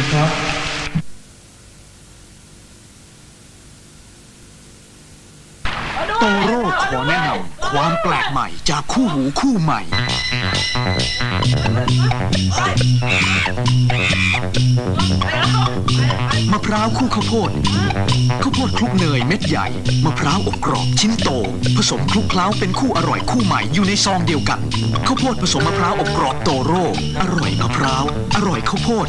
สิครับ โตโร่ขอแนะนำ ความแปลกใหม่จากคู่หูคู่ใหม่ มะพร้าวคู่ข้าวโพด ข้าวโพดคลุกเนยเม็ดใหญ่ มะพร้าวอบกรอบชิ้นโต ผสมคลุกเคล้าเป็นคู่อร่อยคู่ใหม่อยู่ในซองเดียวกัน ข้าวโพดผสมมะพร้าวอบกรอบโตโร่ อร่อยมะพร้าว อร่อยข้าวโพด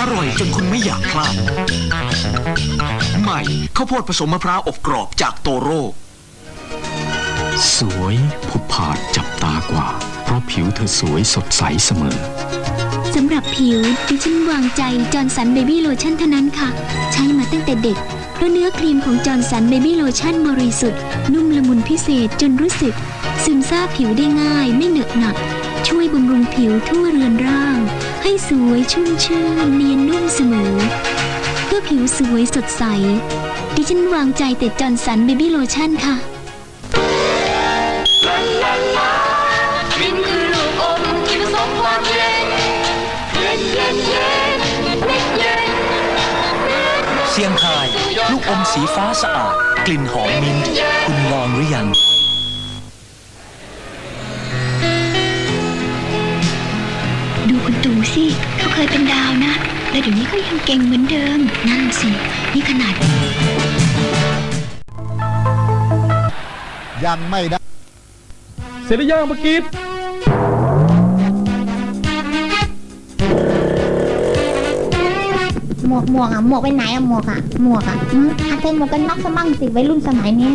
อร่อยจนคุณไม่อยากพลาด ใหม่ข้าวโพดผสมมะพร้าวอบกรอบจากโตโร่ สวยผุดผาดจับตากว่า เพราะผิวเธอสวยสดใสเสมอ สำหรับผิวดิฉันวางใจจอร์นสันเบบี้โลชั่นเท่านั้นค่ะ ใช้มาตั้งแต่เด็กเพราะเนื้อครีมของจอร์นสันเบบี้โลชั่นบริสุทธิ์ นุ่มละมุนพิเศษจนรู้สึก ซึมซาบผิวได้ง่ายไม่เหนอะหนัก ช่วยบำรุงผิวทั่วเรือนร่าง ให้สวยชุ่มชื่นเนียนนุ่มเสมอ เพื่อผิวสวยสดใสดิฉันวางใจแต่จอร์นสันเบบี้โลชั่นค่ะ เซียงไคาย ลูกอมสีฟ้าสะอาด กลิ่นหอมมิ้นท์คุณลองหรือยังดูคุณตู่สิเขาเคยเป็นดาวนะ และเดี๋ยวนี้เขายังเก่งเหมือนเดิม นั่นสิ นี่ขนาด ยังไม่ได้ เสร็จหรือยังปะกิด หมวกหมวกอะหมวกไปไหนอะหมวกอะหมวกอะอืมหัดใส่หมวกกันน็อกซะมั่งสิวัยรุ่นสมัยเนี้ย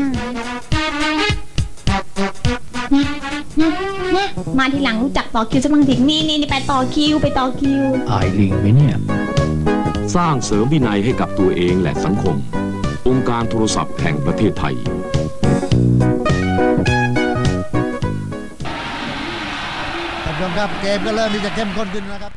นะนะนะมาทีหลังรู้จักต่อคิวซะมั่งสินี่นี่นี่ไปต่อคิวไปต่อคิวอายลิงไหมเนี่ย สร้างเสริมวินัยให้กับตัวเองและสังคม องค์การโทรศัพท์แห่งประเทศไทยท่านผู้ชมครับเกมก็เริ่มที่จะเข้มข้นขึ้นแล้วครับ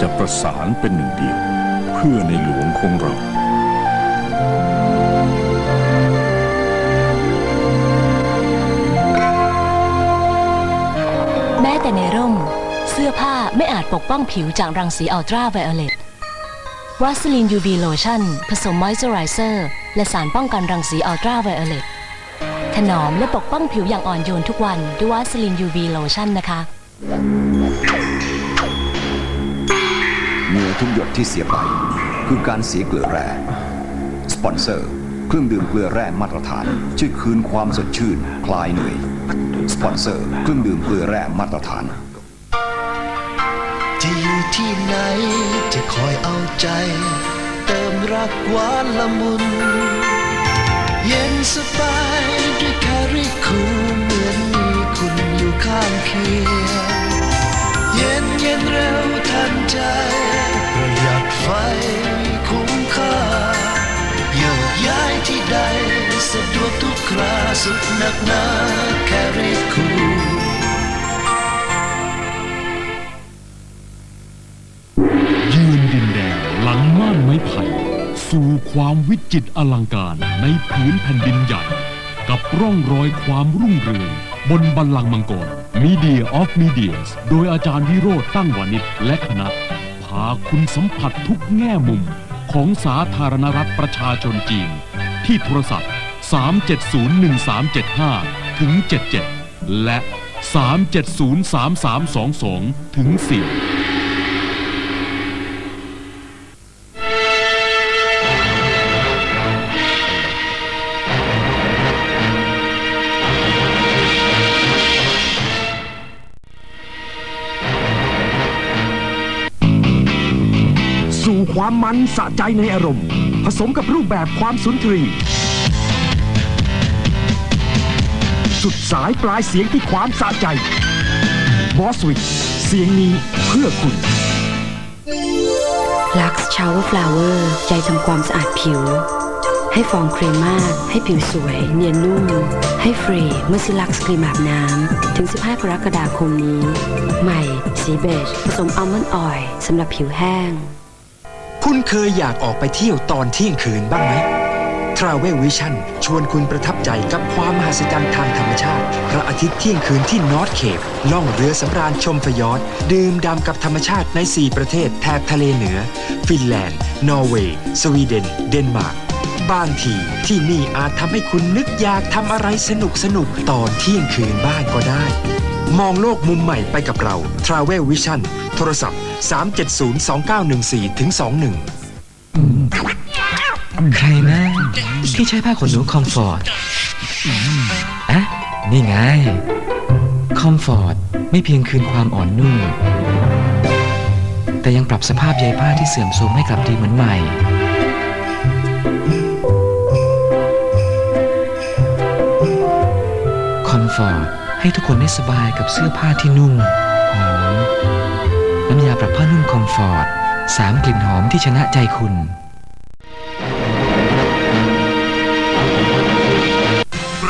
จะประสานเป็นหนึ่งเดียว เพื่อในหลวงของเรา แม้แต่ในร่ม เสื้อผ้าไม่อาจปกป้องผิวจากรังสีอัลตราไวโอเลตวาสลิน UV โลชั่น ผสมมอยเจอไรเซอร์ และสารป้องกันรังสีอัลตราไวโอเลตถนอมและปกป้องผิวอย่างอ่อนโยนทุกวันด้วยวาสลิน UV โลชั่นนะคะ ทุกหยดที่เสียไป คือการเสียเกลือแร่ สปอนเซอร์ เครื่องดื่มเกลือแร่มาตรฐาน ช่วยคืนความสดชื่น คลายเหนื่อย สปอนเซอร์ เครื่องดื่มเกลือแร่มาตรฐาน จะอยู่ที่ไหนจะคอยเอาใจ เติมรักหวานละมุน เย็นสบายด้วยแคริคูเหมือนมีคุณอยู่ข้างเคียงเย็นเย็นเร็วทันใจ คราสุดนักหนาแคริคูยืนดินแดงหลังม่านไม้ไผ่สู่ความวิจิตรอลังการในผืนแผ่นดินใหญ่ กับร่องรอยความรุ่งเรือง บนบัลลังก์มังกร Media of Medias โดยอาจารย์วิโรธตั้งวานิชและคณะ พาคุณสัมผัสทุกแง่มุมของสาธารณรัฐประชาชนจีน ที่โทรศัพท์ 3701375 ถึง 77 และ 3703322 ถึง 10สู่ความมันสะใจในอารมณ์ ผสมกับรูปแบบความสุนทรี สุดสายปลายเสียงที่ความสะใจบอสวิกเสียงนี้เพื่อคุณลักซ์ชาวเวอร์ฟลาเวอร์ใจทำความสะอาดผิว ให้ฟองครีมมาก ให้ผิวสวย เนียนนุ่ม ให้ฟรีเมื่อซื้อลักซ์ครีมอาบน้ำ ถึง 15 กรกฎาคมนี้ ใหม่ สีเบจ ผสมอัลมอนด์ออยล์สำหรับผิวแห้ง คุณเคยอยากออกไปเที่ยวตอนเที่ยงคืนบ้างไหม Travel Vision ชวนคุณประทับใจกับความมหัศจรรย์ทางธรรมชาติ พระอาทิตย์เที่ยงคืนที่นอร์ทเคปล่องเรือสำราญชมฟยอร์ดดื่มด่ำกับธรรมชาติใน 4 ประเทศแถบทะเลเหนือ ฟินแลนด์ นอร์เวย์ สวีเดน เดนมาร์กบางทีที่นี่อาจทำให้คุณนึกอยากทำอะไรสนุกสนุกตอนเที่ยงคืนบ้างก็ได้ มองโลกมุมใหม่ไปกับเรา Travel Vision โทรศัพท์ 3702914ถึง21 ใครนะ ที่ใช้ผ้าขนหนูคอมฟอร์ตอะนี่ไง คอมฟอร์ตไม่เพียงคืนความอ่อนนุ่ม แต่ยังปรับสภาพใยผ้าที่เสื่อมโทรมให้กลับดีเหมือนใหม่คอมฟอร์ตให้ทุกคนได้สบายกับเสื้อผ้าที่นุ่มหอมน้ำยาปรับผ้านุ่มคอมฟอร์ตสามกลิ่นหอมที่ชนะใจคุณ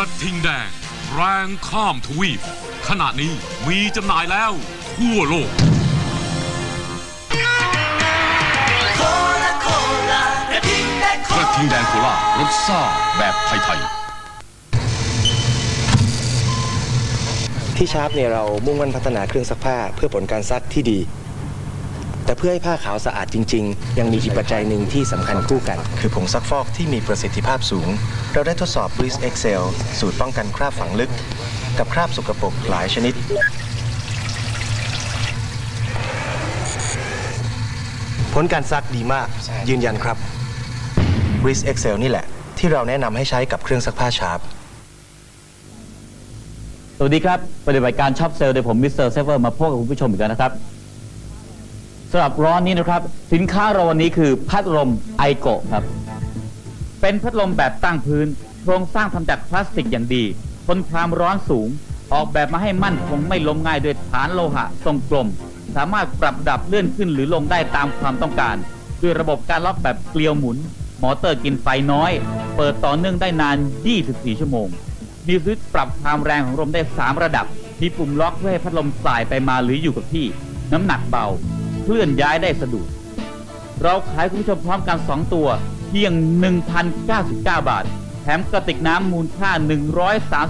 ระทิงแดง แรงข้ามทวีป ขณะนี้มีจำหน่ายแล้วทั่วโลก กระทิงแดงโคลารสซ่าแบบไทยๆ ที่ชาร์ปเนี่ยเรามุ่งมั่นพัฒนาเครื่องซักผ้าเพื่อผลการซักที่ดีแต่ เพื่อให้ผ้าขาวสะอาดจริง ๆ ยังมีอีกปัจจัยหนึ่งที่สำคัญคู่กัน คือผงซักฟอกที่มีประสิทธิภาพสูง เราได้ทดสอบ Breeze Excel สูตรป้องกันคราบฝังลึก กับคราบสกปรกหลายชนิด ผลการซักดีมาก ยืนยันครับ Breeze Excel นี่แหละ ที่เราแนะนำให้ใช้กับเครื่องซักผ้าชาร์ป สวัสดีครับ ปฏิบัติการช็อปเซลล์โดยผมมิสเตอร์เซฟเวอร์มาพบกับคุณผู้ชมอีกแล้วนะครับสำหรับร้อนนี้นะครับ สินค้าเราวันนี้คือพัดลมไอโกะครับ เป็นพัดลมแบบตั้งพื้น โครงสร้างทำจากพลาสติกอย่างดี ทนความร้อนสูง ออกแบบมาให้มั่นคงไม่ล้มง่ายด้วยฐานโลหะทรงกลม สามารถปรับระดับเลื่อนขึ้นหรือลงได้ตามความต้องการ ด้วยระบบการล็อกแบบเกลียวหมุน มอเตอร์กินไฟน้อย เปิดต่อเนื่องได้นาน 24 ชั่วโมง มีสวิตช์ปรับความแรงของลมได้ 3 ระดับ มีปุ่มล็อกเพื่อให้พัดลมสายไปมาหรืออยู่กับที่ น้ำหนักเบา เคลื่อนย้ายได้สะดวก เราขายคุณผู้ชมพร้อมกัน 2 ตัว เพียง 1,099 บาท แถมกระติกน้ำมูลค่า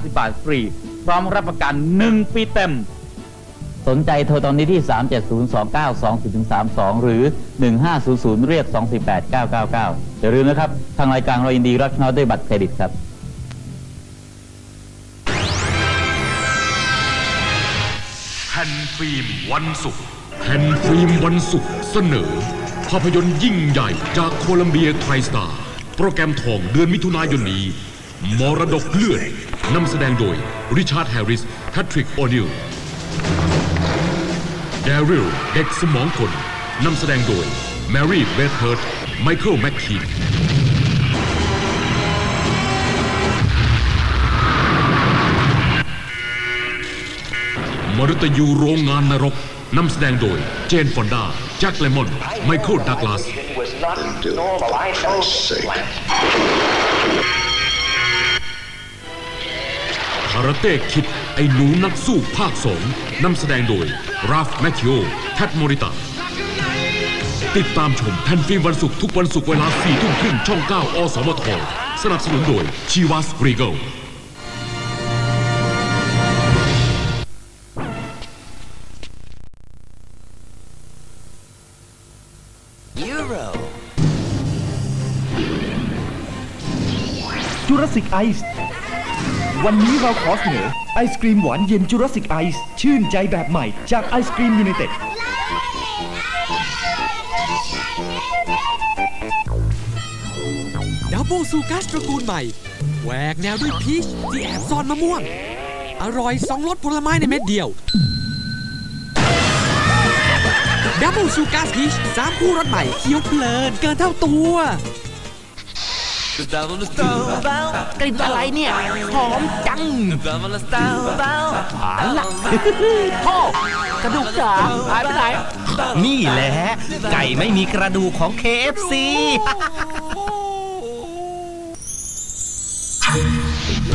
130 บาทฟรี พร้อมรับประกัน 1 ปีเต็ม สนใจโทรตอนนี้ที่ 370292032 หรือ 1500 เรียก 248 999 อย่าลืมนะครับ ทางรายการเรายินดีรับชนะด้วยบัตรเครดิตครับแผ่นฟิล์มวันศุกร์ แผ่นฟิล์มวันศุกร์เสนอ ภาพยนตร์ยิ่งใหญ่จากโคลัมเบียไทรสตาร์โปรแกรมทองเดือนมิถุนายนนี้ มรดกเลือดนำแสดงโดย ริชาร์ดแฮร์ริสแพทริกโอนิลแดริลเด็กสมองคนนำแสดงโดย แมรี่เบธเฮิร์ตไมเคิลแมคคีมรุตยูโรงงานนรก นำแสดงโดยเจนฟอนดาแจ็คเลมอน ไมเคิลดักลาสคาราเต้คิดไอ้หนูนักสู้ภาคสองนำแสดงโดยราฟแมคคิโอแพทมอริตาติดตามชมแผ่นฟิล์มวันศุกร์ทุกวันศุกร์เวลา4ทุ่มครึ่งช่อง 9 อสมทสนับสนุนโดยชีวัสรีเกล สสิกไอซ์วันนี้เราขอเสนอไอศกรีมหวานเย็นจูราสสิกไอซ์ชื่นใจแบบใหม่จากไอศกรีมยูไนเต็ดดับเบิลซูกัสตระกูลใหม่แหวกแนวด้วยพีชที่แอบซ่อนมะม่วง อร่อยสองรสผลไม้ในเม็ดเดียวเบดับเบิลชูการ์พีชสามคู่รสใหม่เคี้ยวเพลินเกินเท่าตัว กลิ่นอะไรเนี่ย หอมจังหานละพ่อกระดูกจ๋าหายไปไหน นี่แหละไก่ไม่มีกระดูกของ KFC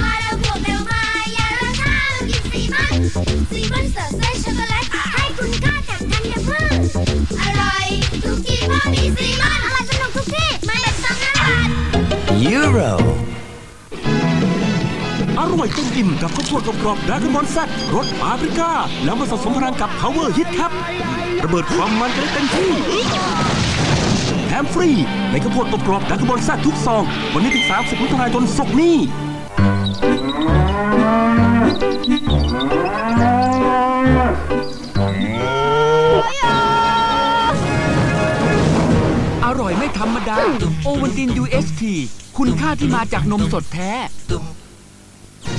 มาแล้วพวกเร็วมาอย่ารอช้ามากินซีมันซีมันเสิร์ฟด้วยช็อกโกแลตให้คุณค่าจากธัญพืชอร่อยทุกที่เพราะมีซี ร่อยเต็มอิ่มกับข้าวโพดกรอบดราก้อนบอลแซดรสปาปริก้า แล้วมาสะสมพลังกับ Power Hit ครับ ระเบิดความมันกันได้เต็มที่แถมฟรี ในข้าวโพดกรอบดรากอนบอลแซดทุกซอง วันนี้ถึง 30มิถุนายนศกนี้อร่อยไม่ธรรมดา โอวันติน UHT คุณค่าที่มาจากนมสดแท้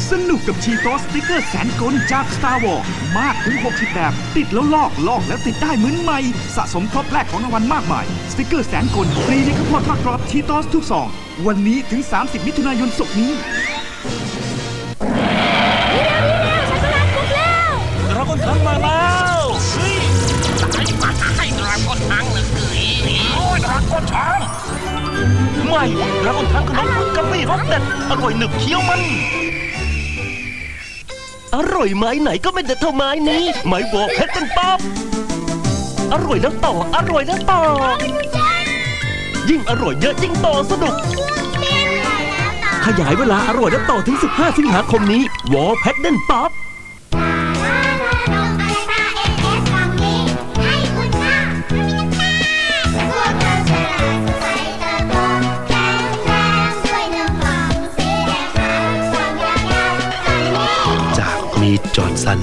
สนุกกับชีโตสติ๊กเกอร์แสนกลจาก Star Wars มากถึง 60 แบบ ติดแล้วลอกลอกแล้วติดได้เหมือนใหม่ สะสมครบแรกของรางวัลมากมาย สติ๊กเกอร์แสนกลฟรีในข้าวโพดทอดกรอบชีโตสทุกซอง วันนี้ถึง 30 มิถุนายนศกนี้ดราก้อนทังมาแล้วเฮ้ยให้ดราก้อนทั้งเลยโอ้ยดราก้อนช้างไม่ดราก้อนทังขนมปังกะปิรสเด็ดอร่อยหนึบเคี้ยวมัน อร่อยไม้ไหนก็ไม่เด็ดเท่าไม้นี้ ไม้บอกเพชรเป็นป๊อบอร่อยแล้วต่อ อร่อยแล้วต่อ ยิ่งอร่อยเยอะยิ่งต่อสนุก ขยายเวลาอร่อยแล้วต่อถึง 15 สิงหาคมนี้ วอลแพทเดนป๊อป อร์นสัน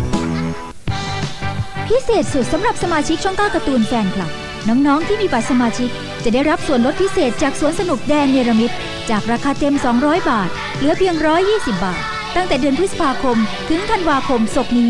พิเศษสุดสำหรับสมาชิกช่องก้าการ์ตูนแฟนคลับ น้องๆที่มีบัตรสมาชิก จะได้รับส่วนลดพิเศษจากสวนสนุกแดนเนรมิตจากราคาเต็ม 200 บาท เหลือเพียง 120 บาท ตั้งแต่เดือนพฤษภาคมถึงธันวาคมศกนี้